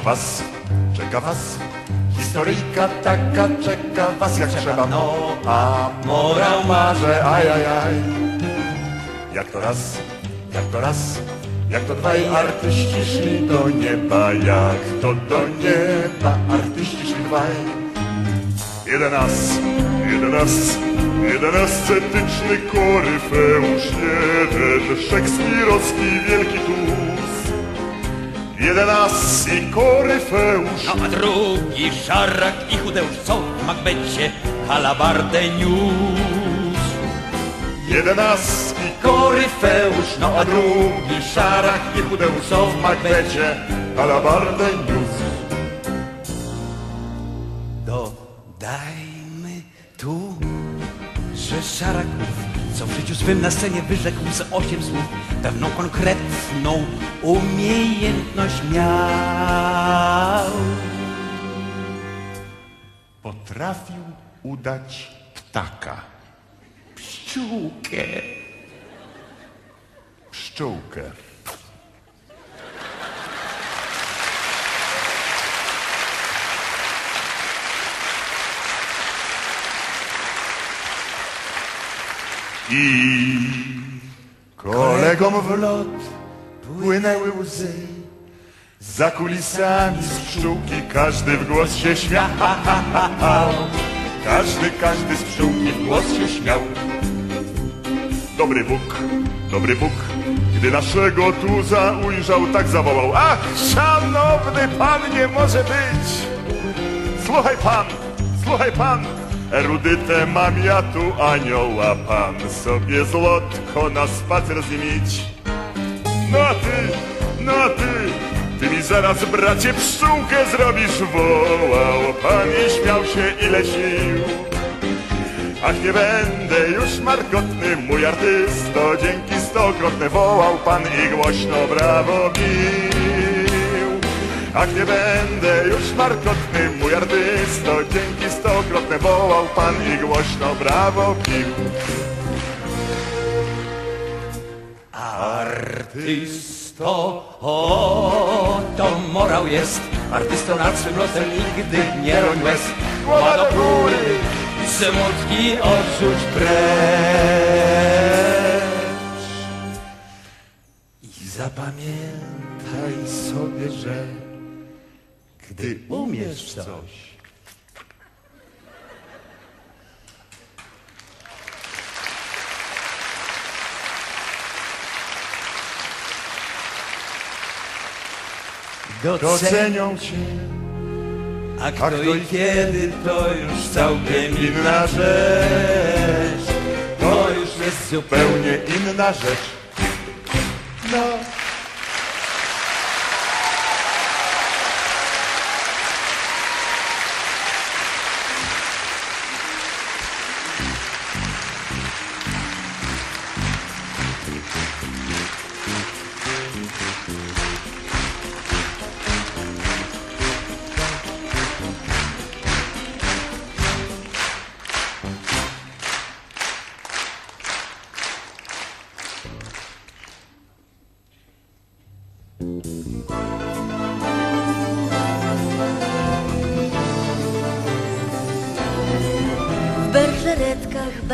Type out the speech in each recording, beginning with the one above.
was, czeka was. Historyjka taka czeka was jak trzeba, no a morał marze, aj, aj, aj. Jak to raz, jak to raz, jak to dwaj artyści szli do nieba, jak to do nieba artyści szli dwaj. Jeden as, jeden as, jeden ascetyczny koryfeusz, jeden szekspirowski wielki tus. Jeden as i koryfeusz, No a drugi szarak i chudeusz, co w Macbecie halabardę niósł. jeden as i koryfeusz, no a drugi szarach i chudeusz, co w Macbecie alabardę niósł. Dodajmy tu, że Szaraków, co w życiu swym na scenie wyrzekł z osiem słów, pewną konkretną umiejętność miał. Potrafił udać ptaka, Pszczółkę. pszczółkę. I kolegom w lot płynęły łzy. Za kulisami z pszczółki każdy w głos się śmiał. Każdy, każdy z pszczółki w głos się śmiał. Dobry Bóg, dobry Bóg, gdy naszego tuza ujrzał, tak zawołał. Ach, szanowny pan nie może być! Słuchaj pan, słuchaj pan, erudytę mam ja tu anioła, pan sobie zlotko na spacer z nim idź. No a ty, no a ty, ty mi zaraz bracie pszczółkę zrobisz, wołał pan i śmiał się ile sił. Ach, nie będę już markotny, mój artysto, dzięki stokrotne wołał pan i głośno brawo bił. Ach, nie będę już markotny, mój artysto, dzięki stokrotne wołał pan i głośno brawo bił. Artysto, o, to morał jest. Artystą nad swym losem nigdy nie roń łez. Głowa do góry, smutki odrzuć precz. I zapamiętaj sobie, że gdy umiesz coś, docenią, cię a kto i kiedy to już całkiem inna rzecz. To już jest zupełnie inna rzecz.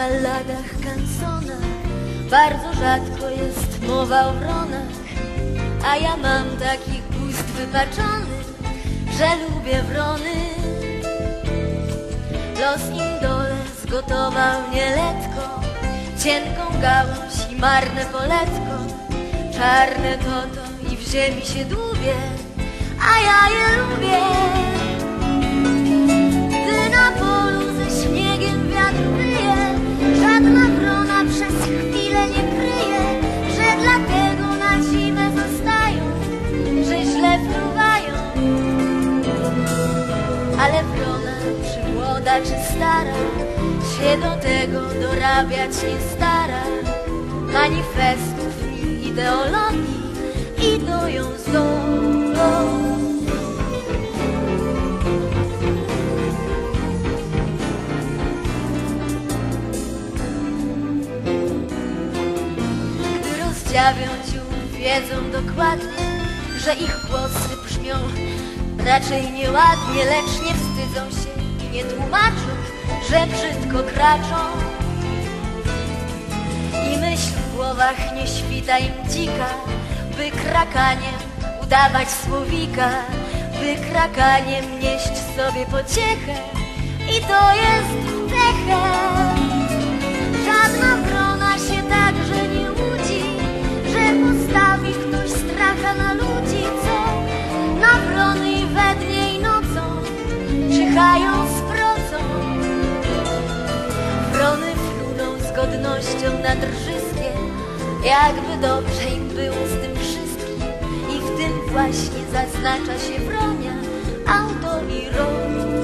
Berżeretkach, balladach, kansonach Bardzo rzadko jest mowa o wronach A ja mam taki gust wypaczony Że lubię wrony. Los im dole zgotował nieletko Cienką gałąź i marne poletko. Czarne to to i w ziemi się dłubie A ja je lubię nie stara. Manifestów i ideologii idą ją z dołu. Gdy rozdziawią cię, wiedzą dokładnie, że ich głosy brzmią Raczej nieładnie, lecz nie wstydzą się i nie tłumaczą, że brzydko kraczą. I myśl w głowach nie świta im dzika, by krakaniem udawać słowika, by krakaniem nieść sobie pociechę. I to jest pecha. Żadna wrona się także nie łudzi, że postawi ktoś stracha na ludzi, co na wrony we dnie i nocą czyhają z godnością na drżyskie, jakby dobrze im było z tym wszystkim. I w tym właśnie zaznacza się wronia autoironia.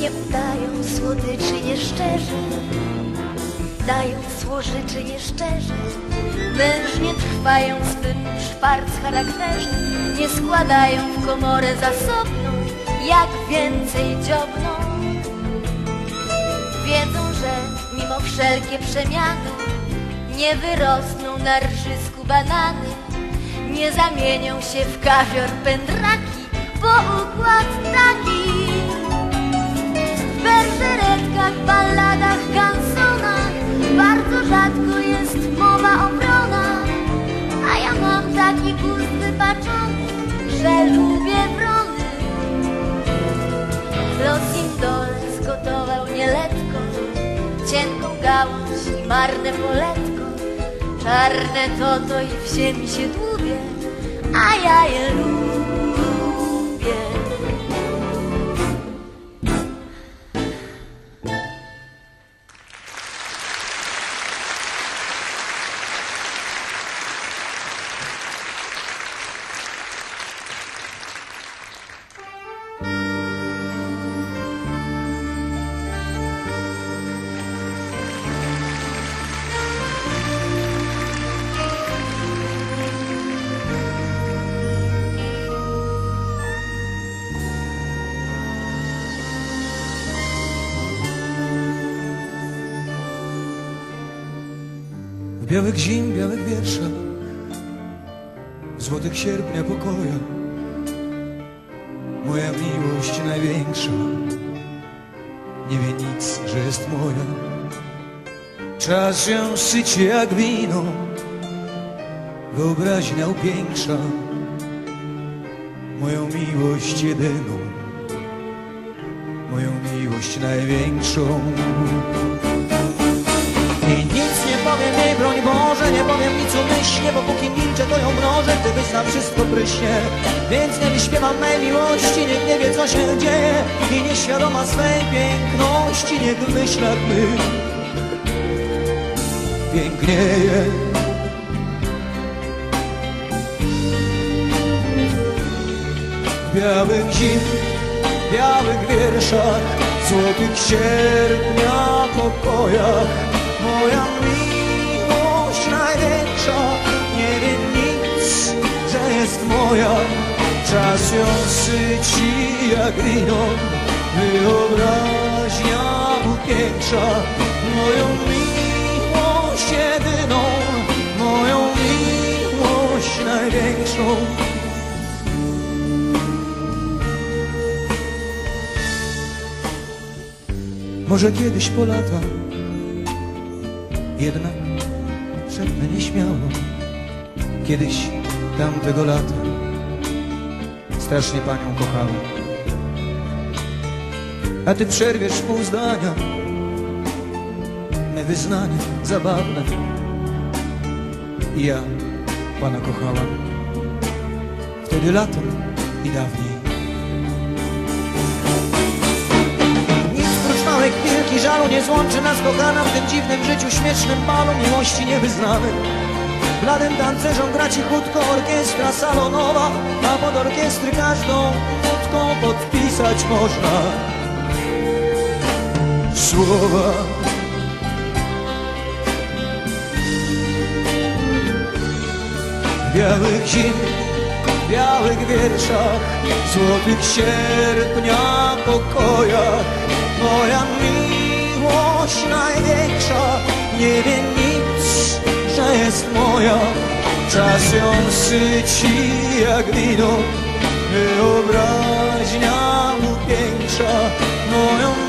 Nie udają słodyczy nieszczerze, dają złożyczy nieszczerze. Mężnie trwają swym szwarc charakterze, nie składają w komorę zasobną, jak więcej dziobną. Wiedzą, że mimo wszelkie przemiany nie wyrosną na rżysku banany, nie zamienią się w kawior pędraki, bo układ taki. W berżeretkach, balladach, gansonach Bardzo rzadko jest Że lubię wrony. Los im dole zgotował nieletko Cienką gałąź i marne poletko. Czarne to to i w ziemi się dłubie A ja je lubię białych zim, białych wierszach W złotych sierpnia pokoja. Moja miłość największa Nie wie nic, że jest moja. Czas się syci jak wino Wyobraźnia upiększa. Moją miłość jedyną Moją miłość największą mrożę, gdy na wszystko pryśnie. Więc nie wyśpiewam mej miłości, nikt nie wie, co się dzieje. I nieświadoma swej piękności, niech w myślach mych pięknieje. W białych zim, białych wierszach Złotych sierpnia pokojach. Moja miłość największa Nie wie nic, jest moja. Czas ją syci jak wino Wyobraźnia upiększa Moją miłość jedyną Moją miłość największą. Może kiedyś po lata Jednak szepnę nieśmiało Kiedyś tamtego lata. Strasznie panią kochałem. A ty przerwiesz pół zdania. Me wyznanie zabawne. Ja pana kochałam Wtedy latem i dawniej. Małej chwilki żalu nie złączy nas kochana w tym dziwnym życiu śmiesznym balu miłości niewyznanej. Bladym tancerzom gra cichutko orkiestra salonowa, a pod orkiestry każdą nutką podpisać można. Słowa. Białych zim, białych wierszach Złotych sierpnia pokojach Moja miłość największa Nie wie jest moja. Czas ją syci jak wino. Wyobraźnia upiększa Moją